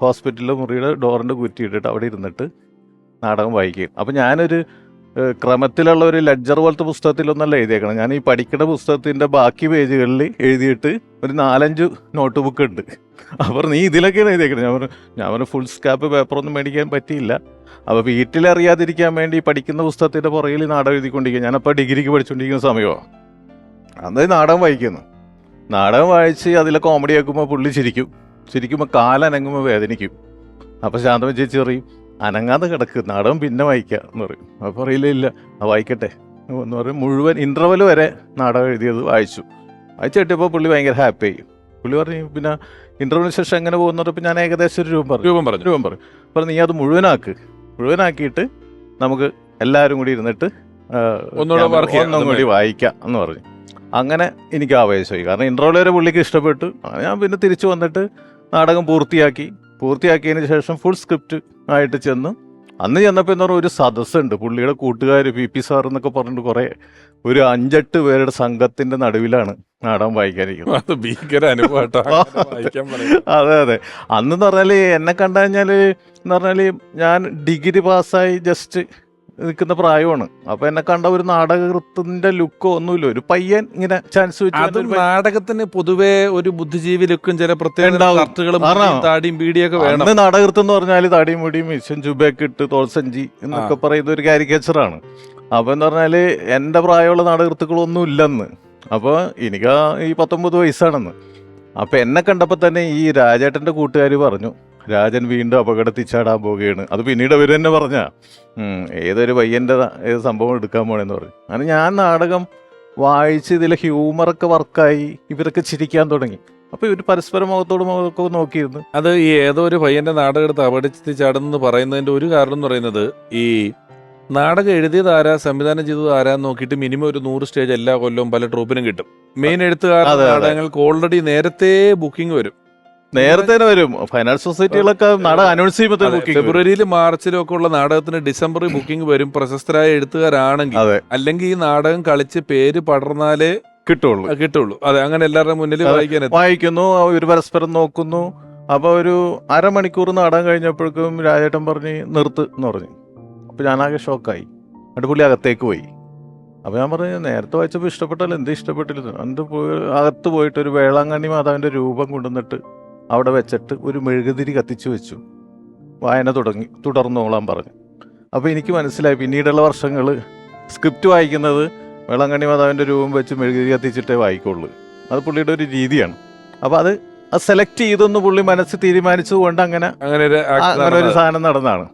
ഹോസ്പിറ്റലിലെ മുറിയുടെ ഡോറിന്റെ കുറ്റിയിട്ടിട്ട് അവിടെ ഇരുന്നിട്ട് നാടകം വായിക്കും അപ്പം ഞാനൊരു ക്രമത്തിലുള്ള ഒരു ലെഡ്ജർ പോലത്തെ പുസ്തകത്തിലൊന്നല്ല എഴുതിയേക്കണം. ഞാൻ ഈ പഠിക്കുന്ന പുസ്തകത്തിന്റെ ബാക്കി പേജുകളിൽ എഴുതിയിട്ട് ഒരു നാലഞ്ച് നോട്ട് ബുക്ക് ഉണ്ട്. അപ്പോൾ നീ ഇതിലൊക്കെയാണ് എഴുതിയേക്കണം. ഞാൻ പറഞ്ഞു ഞാൻ പറഞ്ഞു ഫുൾ സ്കാപ്പ് പേപ്പറൊന്നും മേടിക്കാൻ പറ്റിയില്ല. അപ്പോൾ വീട്ടിലറിയാതിരിക്കാൻ വേണ്ടി പഠിക്കുന്ന പുസ്തകത്തിന്റെ പുറകിൽ നാടകം എഴുതിക്കൊണ്ടിരിക്കുക. ഞാനപ്പോൾ ഡിഗ്രിക്ക് പഠിച്ചുകൊണ്ടിരിക്കുന്ന സമയമാണ് അന്ന് നാടകം വായിക്കുന്നു. നാടകം വായിച്ച് അതിലെ കോമഡി ആക്കുമ്പോൾ പുള്ളി ചിരിക്കും. ചിരിക്കുമ്പോൾ കാലനങ്ങുമ്പോൾ വേദനിക്കും. അപ്പോൾ ശാന്തമ ചേച്ചി പറയും അനങ്ങാതെ കിടക്ക് നാടകം പിന്നെ വായിക്കുക എന്ന് പറയും. അപ്പോൾ പറയില്ല ഇല്ല വായിക്കട്ടെ. എന്ന് പറയും. മുഴുവൻ ഇന്റർവൽ വരെ നാടകം എഴുതിയത് വായിച്ചു. വായിച്ചു കിട്ടിയപ്പോൾ പുള്ളി ഭയങ്കര ഹാപ്പി ആയി. പുള്ളി പറഞ്ഞു പിന്നെ ഇന്റർവ്യൂവിന് ശേഷം എങ്ങനെ പോകുന്ന? പറഞ്ഞപ്പോൾ ഞാൻ ഏകദേശം ഒരു രൂപം പറഞ്ഞു. രൂപം പറഞ്ഞു. രൂപം പറഞ്ഞു. അപ്പോൾ നീ അത് മുഴുവനാക്ക്. മുഴുവനാക്കിയിട്ട് നമുക്ക് എല്ലാവരും കൂടി ഇരുന്നിട്ട് ഒന്നുകൂടി. ഒന്നും കൂടി വായിക്കാം എന്ന് പറഞ്ഞു. അങ്ങനെ എനിക്ക് ആവേശമായി. കാരണം ഇന്റർവ്യൂ വരെ പുള്ളിക്ക് ഇഷ്ടപ്പെട്ടു. ഞാൻ പിന്നെ തിരിച്ചു വന്നിട്ട് നാടകം പൂർത്തിയാക്കി. പൂർത്തിയാക്കിയതിന് ശേഷം ഫുൾ സ്ക്രിപ്റ്റ് ആയിട്ട് ചെന്ന് അന്ന് ചെന്നപ്പോൾ എന്ന് പറഞ്ഞാൽ ഒരു സദസ്സുണ്ട്. പുള്ളിയുടെ കൂട്ടുകാർ പി പി സാർ എന്നൊക്കെ പറഞ്ഞിട്ട് കുറേ ഒരു അഞ്ചെട്ട് പേരുടെ സംഘത്തിന്റെ നടുവിലാണ് നാടകം വായിക്കാനിരിക്കുന്നത്. അത് ഭീകര അനുഭവം അതെ അതെ. അന്ന് പറഞ്ഞാൽ എന്നെ കണ്ടു കഴിഞ്ഞാൽ എന്ന് പറഞ്ഞാൽ ഞാൻ ഡിഗ്രി പാസ്സായി ജസ്റ്റ് നിൽക്കുന്ന പ്രായമാണ്. അപ്പൊ എന്നെ കണ്ട ഒരു നാടകത്തിന്റെ ലുക്കോ ഒന്നുമില്ല. ഒരു പയ്യൻ ഇങ്ങനെ ചാൻസ് വെച്ച്. നാടകത്തിന് പൊതുവെ ഒരു ബുദ്ധിജീവി ലുക്കും ചില പ്രത്യേക താടിയും ബീഡിയൊക്കെ വേണം. നാടകൃത്തം എന്ന് പറഞ്ഞാൽ താടിയും മുടിയും മിഷൻ ചുബയൊക്കെ ഇട്ട് തോൾസഞ്ചി എന്നൊക്കെ പറയുന്ന ഒരു കാരിക്കേച്ചറാണ്. അപ്പൊ എന്ന് പറഞ്ഞാൽ എന്റെ പ്രായമുള്ള നാടകൃത്തുക്കളൊന്നും ഇല്ലെന്ന്. അപ്പൊ എനിക്ക് ഈ പത്തൊമ്പത് വയസ്സാണെന്ന്. അപ്പൊ എന്നെ കണ്ടപ്പോ തന്നെ ഈ രാജേട്ടന്റെ കൂട്ടുകാർ പറഞ്ഞു രാജൻ വീണ്ടും അപകടത്തിൽ ചാടാൻ പോവുകയാണ്. അത് പിന്നീട് അവർ തന്നെ പറഞ്ഞ ഏതൊരു പയ്യന്റെ ഏത് സംഭവം എടുക്കാൻ പോണെന്ന് പറഞ്ഞു അങ്ങനെ ഞാൻ നാടകം വായിച്ച് ഇതിലെ ഹ്യൂമറൊക്കെ വർക്കായി ഇവരൊക്കെ ചിരിക്കാൻ തുടങ്ങി. അപ്പൊ ഇവർ പരസ്പരം മുഖത്തോട് മുഖമൊക്കെ നോക്കിയിരുന്നു. അത് ഈ ഏതോ ഒരു പയ്യന്റെ നാടകം എടുത്ത് അപകടത്തിൽ ചാടുന്നെന്ന് പറയുന്നതിന്റെ ഒരു കാരണം എന്ന് പറയുന്നത് ഈ നാടകം എഴുതിയത് ആരാ സംവിധാനം ചെയ്തത് ആരാന്ന് നോക്കിയിട്ട് മിനിമം ഒരു നൂറ് സ്റ്റേജ് എല്ലാ കൊല്ലവും പല ട്രൂപ്പിനും കിട്ടും. മെയിൻ അതെ. നാടകങ്ങൾക്ക് ഓൾറെഡി നേരത്തെ ബുക്കിംഗ് വരും. നേരത്തെ വരും. ഫൈനാൻസ് സൊസൈറ്റികളൊക്കെ നാടകം അനൗൺസ് ചെയ്യുമ്പോൾ ബുക്കിംഗ് വരും. ഫെബ്രുവരിയിലും മാർച്ചിലും ഒക്കെ ഉള്ള നാടകത്തിന് ഡിസംബറിൽ ബുക്കിംഗ് വരും. പ്രശസ്തരായ എഴുത്തുകാരാണെങ്കിൽ അല്ലെങ്കിൽ ഈ നാടകം കളിച്ച് പേര് പടർന്നാലേ കിട്ടുള്ളൂ. കിട്ടുള്ളൂ. അതെ അങ്ങനെ എല്ലാവരുടെ മുന്നിൽ വായിക്കാൻ വായിക്കുന്നു ഒരു പരസ്പരം നോക്കുന്നു. അപ്പൊ ഒരു അരമണിക്കൂർ നാടകം കഴിഞ്ഞപ്പോഴേക്കും രാജേട്ടൻ പറഞ്ഞ് നിർത്ത് എന്ന് പറഞ്ഞു. അപ്പൊ ഞാനാകെ ഷോക്കായി എന്നിട്ട് പുള്ളി അകത്തേക്ക് പോയി. അപ്പൊ ഞാൻ പറഞ്ഞു നേരത്തെ വായിച്ചപ്പോൾ ഇഷ്ടപ്പെട്ടല്ലോ എന്ത് ഇഷ്ടപ്പെട്ടില്ല. എന്ത് പോയി അകത്ത് പോയിട്ട് ഒരു വേളാങ്കണ്ണി മാതാവിന്റെ രൂപം കൊണ്ടുവന്നിട്ട് അവിടെ വെച്ചിട്ട് ഒരു മെഴുകുതിരി കത്തിച്ചു വെച്ചു. വായന തുടങ്ങി. തുടർന്നോളാൻ പറഞ്ഞു. അപ്പോൾ എനിക്ക് മനസ്സിലായി. പിന്നീടുള്ള വർഷങ്ങൾ സ്ക്രിപ്റ്റ് വായിക്കുന്നത് വേളാങ്കണ്ണി മാതാവിന്റെ രൂപം വെച്ച് മെഴുകുതിരി കത്തിച്ചിട്ടേ വായിക്കുള്ളൂ. അത് പുള്ളിയുടെ ഒരു രീതിയാണ്. അപ്പോൾ അത് അത് സെലക്ട് ചെയ്തൊന്ന് പുള്ളി മനസ്സ് തീരുമാനിച്ചതുകൊണ്ട് അങ്ങനെ അങ്ങനെ ഒരു അങ്ങനെ ഒരു സാധനം നടന്നതാണ്.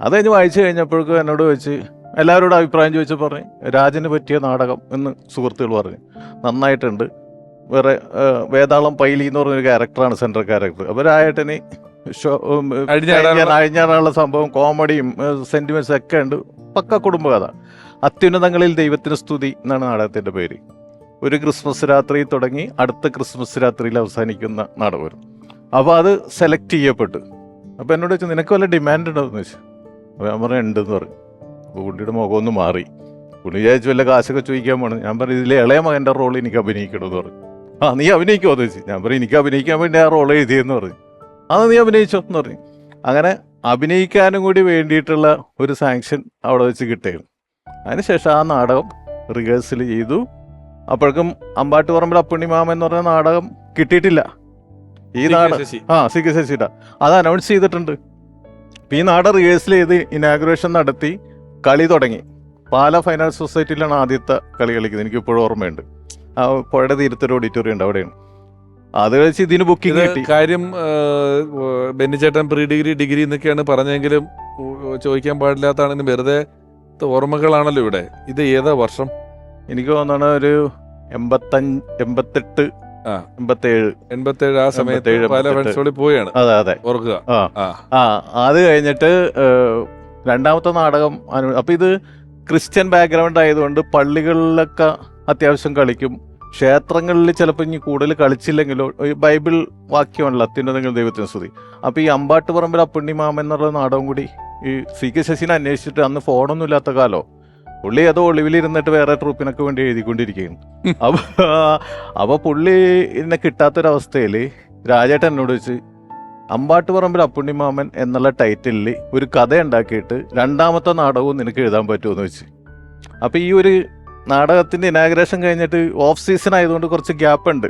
അത് കഴിഞ്ഞ് വായിച്ചു കഴിഞ്ഞപ്പോഴേക്കും എന്നോട് വെച്ച് എല്ലാവരോടും അഭിപ്രായം ചോദിച്ചപ്പോൾ പറഞ്ഞു രാജന് പറ്റിയ നാടകം എന്ന് സുഹൃത്തുക്കൾ പറഞ്ഞു. നന്നായിട്ടുണ്ട്. വേറെ വേതാളം പൈലി എന്ന് പറഞ്ഞൊരു ക്യാരക്ടറാണ് സെൻട്രൽ ക്യാരക്ടർ അപ്പോൾ രായേട്ടന് ഷോ അഴിഞ്ഞാടാനുള്ള- സംഭവം കോമഡിയും സെന്റിമെന്റ്സ് ഒക്കെ ഉണ്ട്. പക്ക കുടുംബകഥ. അത്യുന്നതങ്ങളിൽ ദൈവത്തിന് സ്തുതി എന്നാണ് നാടകത്തിന്റെ പേര്. ഒരു ക്രിസ്മസ് രാത്രി തുടങ്ങി അടുത്ത ക്രിസ്മസ് രാത്രിയിൽ അവസാനിക്കുന്ന നാടകം. അപ്പോൾ അത് സെലക്ട് ചെയ്യപ്പെട്ടു. അപ്പോൾ എന്നോട് വെച്ചാൽ നിനക്ക് വല്ല ഡിമാൻഡ് ഉണ്ടോ? എന്ന് വെച്ചാൽ അപ്പോൾ ഞാൻ പറഞ്ഞു ഉണ്ടെന്ന് പറഞ്ഞു. അപ്പോൾ പുള്ളിയുടെ മുഖം ഒന്ന് മാറി. പുള്ളി വിചാരിച്ചു വല്ല കാശൊക്കെ ചോദിക്കാൻ പോണ്. ഞാൻ പറഞ്ഞു ഇതിലെ ഇളയ മകന്റെ റോൾ എനിക്ക് അഭിനയിക്കണമെന്ന് പറഞ്ഞു. ആ നീ അഭിനയിക്കുമോ എന്ന് ചോദിച്ചു ഞാൻ പറയും എനിക്ക് അഭിനയിക്കാൻ വേണ്ടി ആ റോൾ എഴുതിയെന്ന് പറഞ്ഞു. അത് നീ അഭിനയിച്ചോ എന്ന് പറഞ്ഞു. അങ്ങനെ അഭിനയിക്കാനും കൂടി വേണ്ടിയിട്ടുള്ള ഒരു സാങ്ഷൻ അവിടെ വെച്ച് കിട്ടിയിരുന്നു. അതിനുശേഷം ആ നാടകം റിഹേഴ്സൽ ചെയ്തു. അപ്പോഴേക്കും അമ്പാട്ടുപറമ്പിൽ അപ്പുണ്ണിമാമ എന്ന് പറഞ്ഞ നാടകം കിട്ടിയിട്ടില്ല. ഈ നാടകം ആ സി കെ ശശിയുടെ. അത് അനൗൺസ് ചെയ്തിട്ടുണ്ട്. ഈ നാടകം റിഹേഴ്സൽ ചെയ്ത് ഇനാഗുറേഷൻ നടത്തി കളി തുടങ്ങി. പാല ഫൈനാൻസ് സൊസൈറ്റിയിലാണ് ആദ്യത്തെ കളി കളിക്കുന്നത്. എനിക്കിപ്പോഴും ഓർമ്മയുണ്ട്. ആ പുഴയുടെ തീരത്തൊരു ഓഡിറ്റോറിയം ഉണ്ട് അവിടെയാണ്. അത് കഴിച്ച് ഇതിന് ബുക്കിംഗ് കിട്ടി. കാര്യം ബെന്നിച്ചേട്ടൻ പ്രീ ഡിഗ്രി ഡിഗ്രി എന്നൊക്കെയാണ് പറഞ്ഞെങ്കിലും ചോദിക്കാൻ പാടില്ലാത്തതാണെങ്കിലും വെറുതെ ഓർമ്മകളാണല്ലോ ഇവിടെ. ഇത് ഏതാ വർഷം? എനിക്ക് തോന്നുന്നു ഒരു എൺപത്തഞ്ച് എൺപത്തെട്ട്. എൺപത്തേഴ്. എൺപത്തേഴ് ആ സമയത്ത് എൺപത്തേഴ്, പല ഫ്രണ്ട്സുകളിൽ പോവുകയാണ് അതെ അതെ. ഓർക്കുക. ആ. അത് കഴിഞ്ഞിട്ട് രണ്ടാമത്തെ നാടകം അപ്പൊ ഇത് ക്രിസ്ത്യൻ ബാക്ക്ഗ്രൗണ്ട് ആയതുകൊണ്ട് പള്ളികളിലൊക്കെ അത്യാവശ്യം കളിക്കും. ക്ഷേത്രങ്ങളിൽ ചിലപ്പോൾ ഇനി കൂടുതൽ കളിച്ചില്ലെങ്കിലോ ബൈബിൾ വാക്യമാണല്ലോ അത്യുന്നതെങ്കിലും ദൈവത്തിന് സ്തുതി. അപ്പോൾ ഈ അമ്പാട്ടുപറമ്പിൽ അപ്പുണ്ണിമാമൻ എന്നുള്ള നാടകം കൂടി ഈ സി കെ ശശിനെ അന്വേഷിച്ചിട്ട് അന്ന് ഫോണൊന്നും ഇല്ലാത്ത കാലോ പുള്ളി ഏതോ ഒളിവിലിരുന്നിട്ട് വേറെ ട്രൂപ്പിനൊക്കെ വേണ്ടി എഴുതിക്കൊണ്ടിരിക്കുകയും അപ്പോൾ അപ്പൊ പുള്ളി എന്നെ കിട്ടാത്തൊരവസ്ഥയിൽ രാജേട്ടൻ എന്നോട് വെച്ച് അമ്പാട്ടുപറമ്പിൽ അപ്പുണ്ണിമാമൻ എന്നുള്ള ടൈറ്റിലിൽ ഒരു കഥ ഉണ്ടാക്കിയിട്ട് രണ്ടാമത്തെ നാടകവും നിനക്ക് എഴുതാൻ പറ്റുമെന്ന് വെച്ച് അപ്പോൾ ഈ ഒരു നാടകത്തിന്റെ ഇനാഗ്രേഷൻ കഴിഞ്ഞിട്ട് ഓഫ് സീസൺ ആയതുകൊണ്ട് കുറച്ച് ഗ്യാപ്പ് ഉണ്ട്.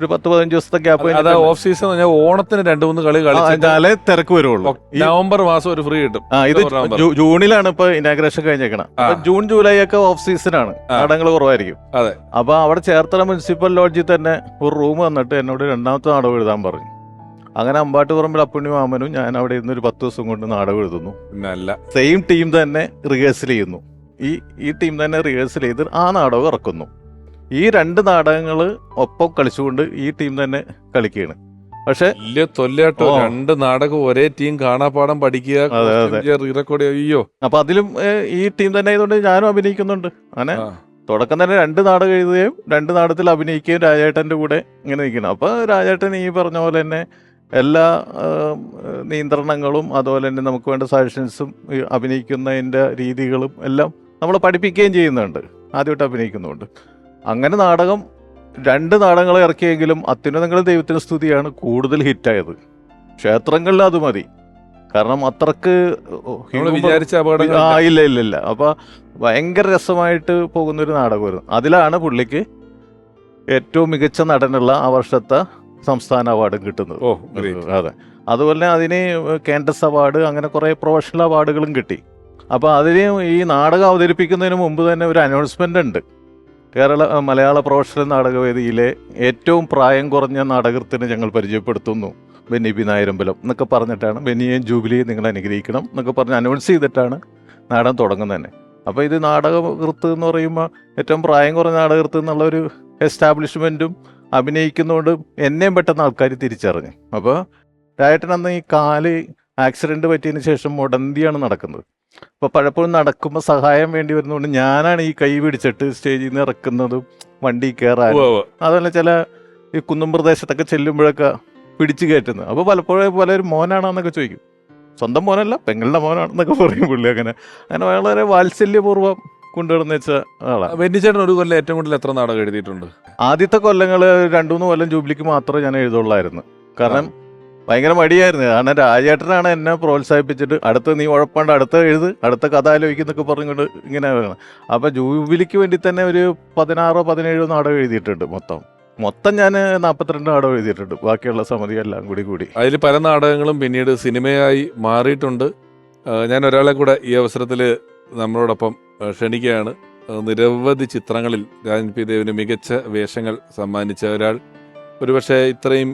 ഒരു പത്ത് പതിനഞ്ച് ദിവസത്തെ ഗ്യാപ്പ് അതാ ഓഫ് സീസൺ ഞാൻ ഓണത്തിന് രണ്ട് മൂന്ന് കളി കളിച്ചാലേ തിരക്ക് വരുള്ളൂ. നവംബർ മാസം ഒരു ഫ്രീ കിട്ടും. ഇത് ജൂണിലാണ് ഇപ്പൊ ഇനാഗ്രേഷൻ കഴിഞ്ഞേക്കണം. ജൂൺ ജൂലൈ ഒക്കെ ഓഫ് സീസൺ ആണ്. നാടകങ്ങൾ കുറവായിരിക്കും. അതെ. അപ്പൊ അവിടെ ചേർത്തല മുനിസിപ്പൽ ലോഡ്ജിൽ തന്നെ ഒരു റൂം വന്നിട്ട് എന്നോട് രണ്ടാമത്തെ നാടകം എഴുതാൻ പറഞ്ഞു. അങ്ങനെ അമ്പാട്ടുപറമ്പിൽ അപ്പുണ്ണി മാമനും ഞാൻ അവിടെ ഇരുന്ന് ഒരു പത്ത് ദിവസം കൊണ്ട് നാടകം എഴുതുന്നു. സെയിം ടീം തന്നെ റിഹേഴ്സൽ ചെയ്യുന്നു. ഈ ഈ ടീം തന്നെ റിഹേഴ്സൽ ചെയ്ത് ആ നാടകം ഇറക്കുന്നു. ഈ രണ്ട് നാടകങ്ങൾ ഒപ്പം കളിച്ചുകൊണ്ട് ഈ ടീം തന്നെ കളിക്കുകയാണ്. പക്ഷെ വലിയ തൊല്ലയാട്ടോ രണ്ട് നാടകം ഒരേ ടീം കാണാപ്പാടം പഠിക്കുക റീറെക്കോർഡ്. അയ്യോ. അപ്പൊ അതിലും ഈ ടീം തന്നെ ആയതുകൊണ്ട് ഞാനും അഭിനയിക്കുന്നുണ്ട്. അങ്ങനെ തുടക്കം തന്നെ രണ്ട് നാടകം എഴുതുകയും രണ്ട് നാടത്തിൽ അഭിനയിക്കുകയും രാജേട്ടന്റെ കൂടെ ഇങ്ങനെ നിൽക്കണം അപ്പോൾ രാജേട്ടൻ ഈ പറഞ്ഞ പോലെ തന്നെ എല്ലാ നിയന്ത്രണങ്ങളും അതുപോലെ തന്നെ നമുക്ക് വേണ്ട സജഷൻസും അഭിനയിക്കുന്നതിന്റെ അഭിനയിക്കുന്നതിന്റെ രീതികളും എല്ലാം നമ്മൾ പഠിപ്പിക്കുകയും ചെയ്യുന്നുണ്ട്. ആദ്യമായിട്ട് അഭിനയിക്കുന്നുണ്ട്. അങ്ങനെ നാടകം രണ്ട് നാടകങ്ങൾ ഇറക്കിയെങ്കിലും അത്യുന്നതങ്ങളും ദൈവത്തിന് സ്തുതിയാണ് കൂടുതൽ ഹിറ്റായത്. ക്ഷേത്രങ്ങളിൽ അത് മതി. കാരണം അത്രയ്ക്ക് ആ ഇല്ല ഇല്ല ഇല്ല. അപ്പൊ ഭയങ്കര രസമായിട്ട് പോകുന്ന ഒരു നാടകമായിരുന്നു. അതിലാണ് പുള്ളിക്ക് ഏറ്റവും മികച്ച നടനുള്ള ആ വർഷത്തെ സംസ്ഥാന അവാർഡും കിട്ടുന്നത്. ഓ അതെ. അതുപോലെ അതിന് കേന്ദ്രസ് അവാർഡ് അങ്ങനെ കുറെ പ്രൊഫഷണൽ അവാർഡുകളും കിട്ടി. അപ്പൊ അതിന് ഈ നാടകം അവതരിപ്പിക്കുന്നതിന് മുമ്പ് തന്നെ ഒരു അനൗൺസ്മെന്റ് ഉണ്ട്. കേരള മലയാള പ്രൊഫഷണൽ നാടകവേദിയിലെ ഏറ്റവും പ്രായം കുറഞ്ഞ നാടകത്തിന് ഞങ്ങൾ പരിചയപ്പെടുത്തുന്നു. ബെന്നി പി നായരമ്പലം എന്നൊക്കെ പറഞ്ഞിട്ടാണ് ബെന്നിയെയും ജൂബിലിയും നിങ്ങൾ അനുഗ്രഹിക്കണം എന്നൊക്കെ പറഞ്ഞ് അനൗൺസ് ചെയ്തിട്ടാണ് നാടകം തുടങ്ങുന്നത് തന്നെ അപ്പോൾ ഇത് നാടകകൃത്ത് എന്ന് പറയുമ്പോൾ ഏറ്റവും പ്രായം കുറഞ്ഞ നാടകകൃത്ത് എന്നുള്ള ഒരു എസ്റ്റാബ്ലിഷ്മെന്റും അഭിനയിക്കുന്നതുകൊണ്ട് എന്നെയും പെട്ടെന്ന് ആൾക്കാർ തിരിച്ചറിഞ്ഞു. അപ്പോൾ രായേട്ടൻ അന്ന് ഈ കാൽ ആക്സിഡന്റ് പറ്റിയതിന് ശേഷം മുടന്തിയാണ് നടക്കുന്നത്. അപ്പോൾ പലപ്പോഴും നടക്കുമ്പോൾ സഹായം വേണ്ടി വരുന്നതുകൊണ്ട് ഞാനാണ് ഈ കൈ പിടിച്ചിട്ട് സ്റ്റേജിൽ നിന്ന് ഇറക്കുന്നതും വണ്ടി കയറാനും. അതുപോലെ ചില ഈ കുന്നും പ്രദേശത്തൊക്കെ ചെല്ലുമ്പോഴൊക്കെ പിടിച്ചു കയറ്റുന്നത് അപ്പോൾ പലപ്പോഴും പലരും മോനാണെന്നൊക്കെ ചോദിക്കും. സ്വന്തം മോനല്ല പെങ്ങളുടെ മോനാണെന്നൊക്കെ പറയും പുള്ളി അങ്ങനെ. അങ്ങനെ വളരെ വാത്സല്യപൂർവം കൊണ്ടുവരുന്ന വെച്ച ആളാണ് ബെന്നിച്ചേട്ടൻ ഒരു കൊല്ലം ഏറ്റവും കൂടുതൽ എത്ര നാടകം എഴുതിയിട്ടുണ്ട്? ആദ്യത്തെ കൊല്ലങ്ങൾ രണ്ടു മൂന്ന് കൊല്ലം ജൂബിലിക്ക് മാത്രമേ ഞാൻ എഴുതുള്ളായിരുന്നു. കാരണം ഭയങ്കര മടിയായിരുന്നു. കാരണം രാജേട്ടനാണ് എന്നെ പ്രോത്സാഹിപ്പിച്ചിട്ട് അടുത്ത നീ ഉഴപ്പാണ്ട് അടുത്ത എഴുത് അടുത്ത കഥ ആലോചിക്കുന്നൊക്കെ പറഞ്ഞുകൊണ്ട് ഇങ്ങനെ വേണം അപ്പോൾ ജൂബിലിക്ക് വേണ്ടി തന്നെ ഒരു പതിനാറോ പതിനേഴോ നാടകം എഴുതിയിട്ടുണ്ട് മൊത്തം. മൊത്തം ഞാൻ നാൽപ്പത്തിരണ്ട് നാടകം എഴുതിയിട്ടുണ്ട്. ബാക്കിയുള്ള സമിതി എല്ലാം കൂടി കൂടി. അതിൽ പല നാടകങ്ങളും പിന്നീട് സിനിമയായി മാറിയിട്ടുണ്ട്. ഞാൻ ഒരാളെ കൂടെ ഈ അവസരത്തിൽ നമ്മളോടൊപ്പം ക്ഷണിക്കുകയാണ്. നിരവധി ചിത്രങ്ങളിൽ രാജൻ പി ദേവിന് മികച്ച വേഷങ്ങൾ സമ്മാനിച്ച ഒരാൾ ഒരുപക്ഷെ ഇത്രയും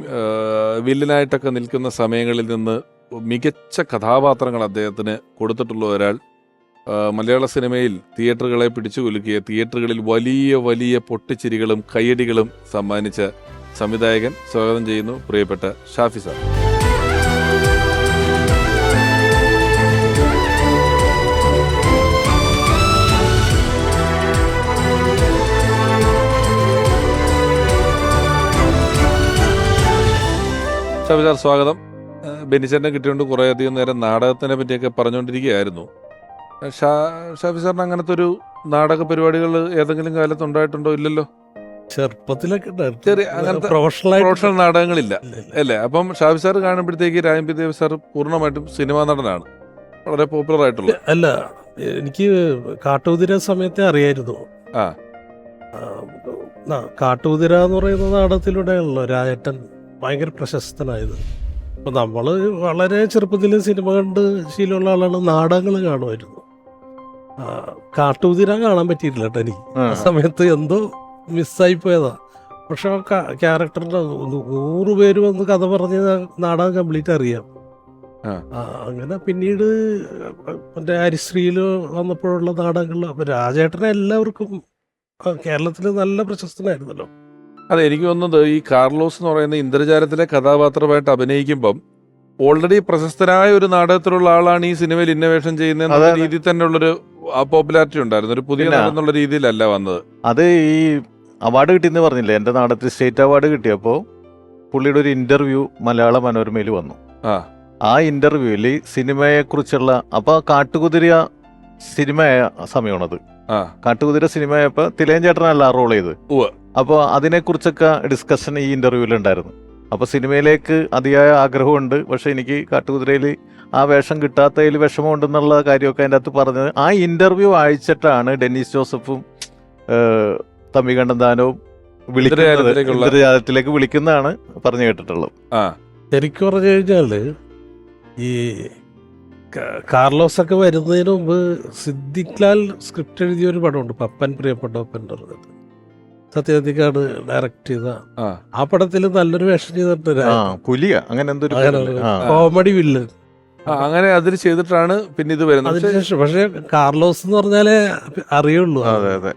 വില്ലനായിട്ടൊക്കെ നിൽക്കുന്ന സമയങ്ങളിൽ നിന്ന് മികച്ച കഥാപാത്രങ്ങൾ അദ്ദേഹത്തിന് കൊടുത്തിട്ടുള്ള ഒരാൾ മലയാള സിനിമയിൽ തിയേറ്ററുകളെ പിടിച്ചു കുലുക്കിയ തിയേറ്ററുകളിൽ വലിയ വലിയ പൊട്ടിച്ചിരികളും കയ്യടികളും സമ്മാനിച്ച സംവിധായകൻ സ്വാഗതം ചെയ്യുന്നു പ്രിയപ്പെട്ട ഷാഫി സാർ. സാർ സ്വാഗതം. ബെനിച്ചറിനെ കിട്ടിയോണ്ട് കുറേ അധികം നേരം നാടകത്തിനെ പറ്റിയൊക്കെ പറഞ്ഞുകൊണ്ടിരിക്കുകയായിരുന്നു ഷാഫിസാറിന് ഷാ- ഷാഫി സാറിന് അങ്ങനത്തെ ഒരു നാടക പരിപാടികൾ ഏതെങ്കിലും കാലത്ത് ഉണ്ടായിട്ടുണ്ടോ ഇല്ലല്ലോ? ചെറുപ്പത്തിലൊക്കെ. ചെറിയ അങ്ങനത്തെ പ്രൊഫഷണൽ നാടകങ്ങളില്ല. അല്ലേ? അപ്പം ഷാഫി സാർ കാണുമ്പോഴത്തേക്ക് രാജൻ പി ദേവ് സാർ പൂർണമായിട്ടും സിനിമാ നടനാണ്. വളരെ പോപ്പുലർ ആയിട്ടുള്ള. അല്ല എനിക്ക് കാട്ടുകുതിര സമയത്തെ അറിയായിരുന്നു. ആ. ആ, കാട്ടുകുതിര എന്ന് പറയുന്ന നാടകത്തിലൂടെയാണല്ലോ രാജേട്ടൻ ഭയങ്കര പ്രശസ്തനായത്. അപ്പോൾ നമ്മൾ വളരെ ചെറുപ്പത്തിൽ സിനിമ കണ്ട് ശീലമുള്ള ആളാണ് നാടകങ്ങൾ കാണുമായിരുന്നു. കാട്ടുകുതിര കാണാൻ പറ്റിയിട്ടില്ല കേട്ടോ എനിക്ക്. ആ. സമയത്ത് എന്തോ മിസ്സായി പോയതാ. പക്ഷെ ആ ക്യാരക്ടറിന്റെ നൂറ് പേര് വന്ന് കഥ പറഞ്ഞ് നാടകം കംപ്ലീറ്റ് അറിയാം. അങ്ങനെ പിന്നീട് മറ്റേ ഹരിശ്രീയിൽ വന്നപ്പോഴുള്ള നാടകങ്ങളിൽ അപ്പൊ രാജേട്ടനെ എല്ലാവർക്കും കേരളത്തിൽ നല്ല പ്രശസ്തനായിരുന്നല്ലോ. അതെ എനിക്ക് തോന്നുന്നത് ഈ കാർലോസ് എന്ന് പറയുന്ന ഇന്ദ്രജാലത്തിലെ കഥാപാത്രമായിട്ട് അഭിനയിക്കുമ്പം ഓൾറെഡി പ്രശസ്തനായ ഒരു നാടകത്തിലുള്ള ആളാണ് ഈ സിനിമയിൽ ഇന്നോവേഷൻ ചെയ്യുന്ന രീതിയിൽ തന്നെ രീതിയിൽ തന്നെയുള്ളൊരു പോപ്പുലാരിറ്റി ഉണ്ടായിരുന്നു. ഒരു പുതിയ എന്നുള്ള രീതിയിലല്ല വന്നത്. അത് ഈ അവാർഡ് കിട്ടിയെന്ന് പറഞ്ഞില്ലേ? എന്റെ നാടകത്തിൽ സ്റ്റേറ്റ് അവാർഡ് കിട്ടിയപ്പോൾ പുള്ളിയുടെ ഒരു ഇന്റർവ്യൂ മലയാള മനോരമയിൽ വന്നു. ആ. ആ ഇന്റർവ്യൂവിൽ സിനിമയെക്കുറിച്ചുള്ള അപ്പോൾ കാട്ടുകുതിര സിനിമയായ സമയമാണത്. കാട്ടുകുതിര സിനിമയപ്പോ തിലയൻ ചേട്ടനല്ല റോൾ ചെയ്ത്. അപ്പോൾ അതിനെക്കുറിച്ചൊക്കെ ഡിസ്കഷൻ ഈ ഇന്റർവ്യൂവിൽ ഉണ്ടായിരുന്നു. അപ്പോൾ സിനിമയിലേക്ക് അതിയായ ആഗ്രഹമുണ്ട്. പക്ഷെ എനിക്ക് കാട്ടുകുതിരയിൽ ആ വേഷം കിട്ടാത്തതിൽ വിഷമമുണ്ടെന്നുള്ള കാര്യമൊക്കെ അതിന്റെ അകത്ത് പറഞ്ഞത് ആ ഇന്റർവ്യൂ അയച്ചിട്ടാണ് ഡെന്നീസ് ജോസഫും തമ്മികണ്ഠന്താനവും വിളിക്കുന്നത്. വിളിക്കുന്നതാണ് പറഞ്ഞു കേട്ടിട്ടുള്ളത്. ആ. ശരിക്കും പറഞ്ഞു കഴിഞ്ഞാൽ ഈ കാർലോസ് ഒക്കെ വരുന്നതിന് മുമ്പ് സിദ്ദിഖ് ലാൽ സ്ക്രിപ്റ്റ് എഴുതിയ ഒരു പടമുണ്ട് പപ്പൻ പ്രിയപ്പെട്ട പപ്പൻ പറഞ്ഞത് സത്യജിക്കാണ് ഡയറക്റ്റ് ചെയ്ത. ആ. പടത്തിൽ നല്ലൊരു വേഷം ചെയ്തിട്ടുണ്ട് പുലിയ അങ്ങനെ എന്തൊരു. കോമഡി വില്ല് അങ്ങനെ അതിൽ ചെയ്തിട്ടാണ് പിന്നെ ഇത് വരുന്നത്. പക്ഷേ അതിനുശേഷം പക്ഷെ കാർലോസ് എന്ന് പറഞ്ഞാലേ അറിയുള്ളൂ. അതെ അതെ.